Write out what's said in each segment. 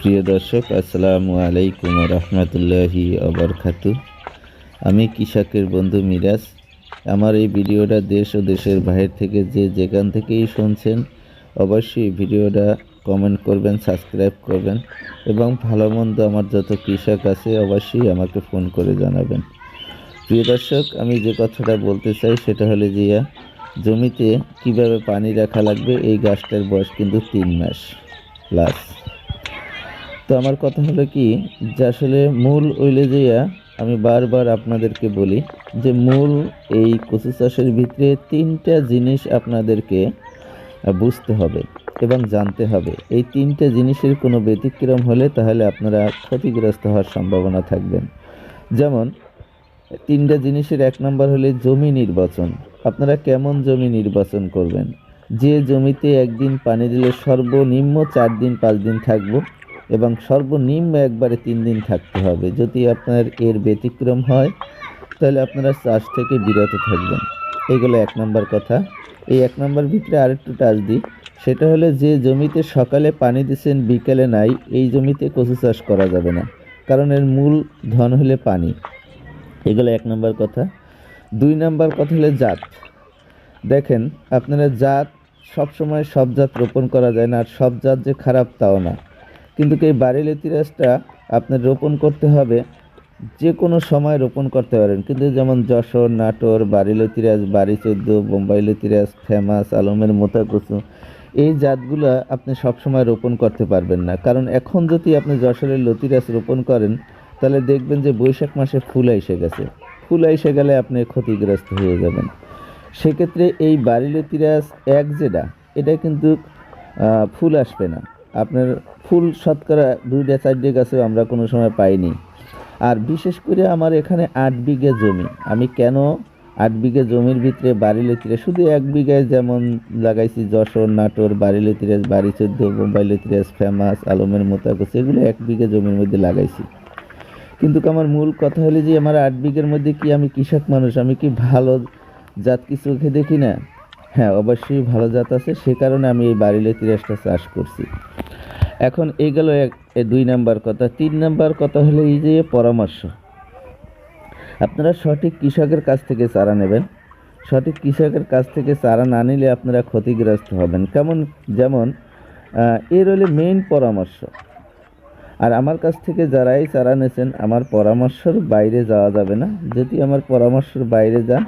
প্রিয় দর্শক, আসসালামু আলাইকুম রহমতুল্লাহি অবরকাতু আমি কৃষকের বন্ধু মিরাজ। আমার এই ভিডিওটা দেশ ও দেশের বাইরে থেকে যে যেখান থেকেই শুনছেন, অবশ্যই ভিডিওটা কমেন্ট করবেন সাবস্ক্রাইব করবেন এবং ভালো মন্দ আমার যত কৃষক আছে, অবশ্যই আমাকে ফোন করে জানাবেন। প্রিয় দর্শক, আমি যে কথাটা বলতে চাই সেটা হলো যে, জমিতে কীভাবে পানি রাখা লাগবে? এই গাছটার বয়স কিন্তু তিন মাস প্লাস তো আমার কথা হলো কি যে আসলে মূল ওইলে যেয়া আমি বারবার আপনাদেরকে বলি যে মূল এই কচু চাষের ভিতরে তিনটা জিনিস আপনাদেরকে বুঝতে হবে এবং জানতে হবে। এই তিনটা জিনিসের কোনো ব্যতিক্রম হলে তাহলে আপনারা ক্ষতিগ্রস্ত হওয়ার সম্ভাবনা থাকবেন। যেমন, তিনটা জিনিসের এক নম্বর হলে জমি নির্বাচন। আপনারা কেমন জমি নির্বাচন করবেন? যে জমিতে একদিন পানি দিলে সর্বনিম্ন চার দিন, পাঁচ দিন থাকব। এবং সর্বনিম্ন একবারে তিন দিন থাকতে হবে। যদি আপনার এর ব্যতিক্রম হয়, তাহলে আপনারা চাষ থেকে বিরত থাকবেন। এগুলো এক নম্বর কথা। এই এক নম্বর ভিতরে আরেকটু টাচ দিই। সেটা হলো যে জমিতে সকালে পানি দিচ্ছেন বিকেলে নাই, এই জমিতে কচু চাষ করা যাবে না। কারণ এর মূল ধন হলে পানি। এগুলো এক নম্বর কথা। দুই নম্বর কথা হলো জাত। দেখেন, আপনারা জাত সব সময় সব জাত রোপণ করা যায় না, আর সব জাত যে খারাপ তাও না। কিন্তু এই বাড়ি লেতিরাজটা আপনার রোপণ করতে হবে? যে কোনো সময় রোপণ করতে পারেন। কিন্তু যেমন যশোর, নাটোর বাড়ি লতিরাজ বাড়ি চোদ্দ বোম্বাই লতিরাজ ফেমাস, আলমের মোতা কচু এই জাতগুলো আপনি সবসময় রোপণ করতে পারবেন না। কারণ এখন যদি আপনি যশোরের লতিরাজ রোপণ করেন, তাহলে দেখবেন যে বৈশাখ মাসে ফুল এসে গেছে। ফুল এসে গেলে আপনি ক্ষতিগ্রস্ত হয়ে যাবেন। সেক্ষেত্রে এই বাড়ি লতিরাজ এক যেটা এটা কিন্তু ফুল আসবে না। আপনার ফুল শতকরা দুইটা, চারটে গাছেও আমরা কোনো সময় পাইনি। আর বিশেষ করে আমার এখানে আট বিঘে জমি। আমি কেন আট বিঘে জমির ভিতরে বাড়ি লেতিরে শুধু এক বিঘায় যেমন লাগাইছি যশোর, নাটোর, বাড়ি লেতিরাজ বাড়ি চোদ্দ, বোম্বাই লেতিরাজ ফেমাস, আলমের মোতাকস এগুলো এক বিঘে জমির মধ্যে লাগাইছি। কিন্তু আমার মূল কথা হলো যে, আমার আট বিঘের মধ্যে কি আমি কৃষক মানুষ? আমি কি ভালো জাত কি চোখে দেখি না? হ্যাঁ অবশ্যই ভালো জাত আছে। সে কারণে আমি এই বাড়ি লেতিরাজটা চাষ করছি। এখন এই গেল দুই নাম্বার কথা। তিন নাম্বার কথা হলো এই যে পরামর্শ। আপনারা সঠিক কৃষকের কাছ থেকে চারা নেবেন। সঠিক কৃষকের কাছ থেকে চারা না নিলে আপনারা ক্ষতিগ্রস্ত হবেন। কেমন, যেমন এর হলে মেইন পরামর্শ। আর আমার কাছ থেকে যারাই চারা নেছেন, আমার পরামর্শের বাইরে যাওয়া যাবে না। যদি আমার পরামর্শের বাইরে যান,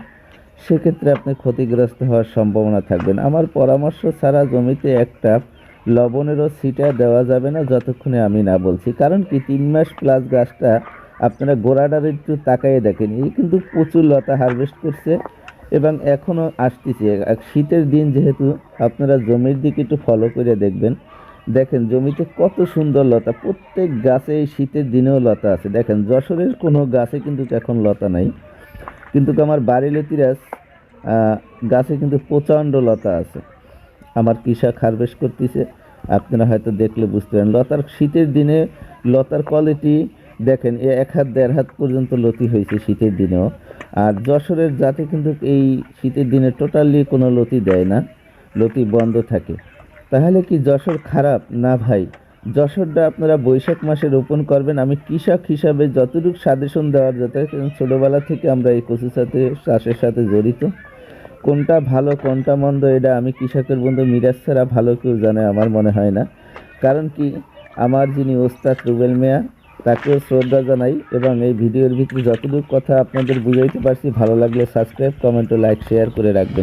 সেক্ষেত্রে আপনি ক্ষতিগ্রস্ত হওয়ার সম্ভাবনা থাকবেন আমার পরামর্শ ছাড়া জমিতে একটা লবণেরও ছিটা দেওয়া যাবে না, যতক্ষণে আমি না বলছি। কারণ কি, তিন মাস প্লাস গাছটা আপনারা গোড়াটার একটু তাকাইয়ে দেখেন। এই কিন্তু প্রচুর লতা হারভেস্ট করছে এবং এখনও আসতেছে। শীতের দিন যেহেতু আপনারা জমির দিকে একটু ফলো করে দেখবেন, দেখেন জমিতে কত সুন্দর লতা। প্রত্যেক গাছে এই শীতের দিনেও লতা আছে। দেখেন যশোরের কোনো গাছে কিন্তু এখন লতা নাই। কিন্তু আমার বাড়ি লতিরাজ গাছে কিন্তু প্রচণ্ড লতা আছে। আমার কৃষক হারভেস্ট করতেছে। আপনারা হয়তো দেখলে বুঝতে পারেন। লতার শীতের দিনে লতার কোয়ালিটি দেখেন, এ এক হাত, দেড় হাত পর্যন্ত লতি হয়েছে শীতের দিনেও। আর যশোরের জাতে কিন্তু এই শীতের দিনে টোটালি কোনো লতি দেয় না, লতি বন্ধ থাকে। তাহলে কি যশোর খারাপ? না ভাই। যশোরটা আপনারা বৈশাখ মাসে রোপণ করবেন। আমি কৃষক হিসাবে যতটুকু সাজেশন দেওয়ার যেতে ছোটোবেলা থেকে আমরা এই কচুর সাথে, চাষের সাথে জড়িত। কোনটা ভালো, কোনটা মন্দ, এটা আমি কৃষকের বন্ধু মিরাজ ছাড়া ভালো কেউ জানে, আমার মনে হয় না। কারণ কি, আমার যিনি ওস্তাদ রুবেল মিয়া, তাকেও শ্রদ্ধা জানাই এবং এই ভিডিওর ভিতরে যতটুকু কথা আপনাদের বুঝাইতে পারছি, ভালো লাগলে সাবস্ক্রাইব কমেন্ট ও লাইক শেয়ার করে রাখবেন।